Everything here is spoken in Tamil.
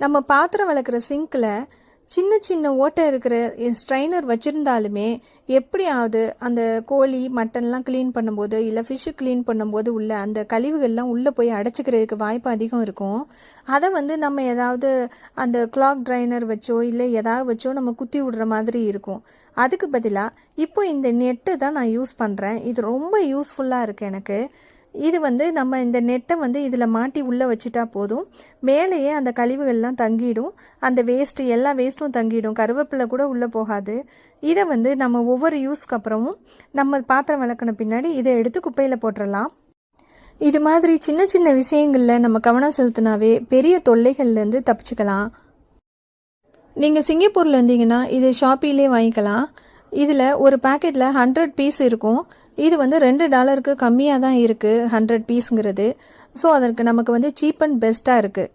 நம்ம பாத்திரம் வளர்க்குற சிங்க்கில் சின்ன சின்ன ஓட்டை இருக்கிற ஸ்ட்ரைனர் வச்சுருந்தாலுமே எப்படியாவது அந்த கோழி மட்டன்லாம் க்ளீன் பண்ணும்போது இல்லை ஃபிஷ்ஷு க்ளீன் பண்ணும்போது உள்ள அந்த கழிவுகள்லாம் உள்ளே போய் அடைச்சிக்கிறதுக்கு வாய்ப்பு அதிகம் இருக்கும். அதை வந்து நம்ம ஏதாவது அந்த கிளாக் ட்ரைனர் வச்சோ இல்லை ஏதாவது வச்சோ நம்ம குத்தி விடுற மாதிரி இருக்கும். அதுக்கு பதிலாக இப்போ இந்த நெட்டு தான் நான் யூஸ் பண்ணுறேன் இது ரொம்ப யூஸ்ஃபுல்லாக இருக்குது எனக்கு. இது வந்து நம்ம இந்த நெட்டை வந்து இதில் மாட்டி உள்ளே வச்சுட்டா போதும். மேலேயே அந்த கழிவுகள்லாம் தங்கிடும். அந்த வேஸ்ட்டு எல்லா வேஸ்ட்டும் தங்கிடும். கருவேப்பிலை கூட உள்ளே போகாது. இதை வந்து நம்ம ஒவ்வொரு யூஸ்க்கு அப்புறமும் நம்ம பாத்திரம் விளக்குன பின்னாடி இதை எடுத்து குப்பையில் போட்டுடலாம் இது மாதிரி சின்ன சின்ன விஷயங்களில் நம்ம கவனம் செலுத்தினாவே பெரிய தொல்லைகள்லேருந்து தப்பிச்சுக்கலாம். நீங்கள் சிங்கப்பூரில் இருந்தீங்கன்னா இது ஷாப்பிலே வாங்கிக்கலாம். இதில் ஒரு பாக்கெட்டில் ஹண்ட்ரட் பீஸ் இருக்கும். இது வந்து ரெண்டு டாலருக்கு கம்மியாக தான் இருக்குது ஹண்ட்ரட் பீஸுங்கிறது ஸோ அதற்கு நமக்கு வந்து சீப் அண்ட் பெஸ்ட்டாக இருக்குது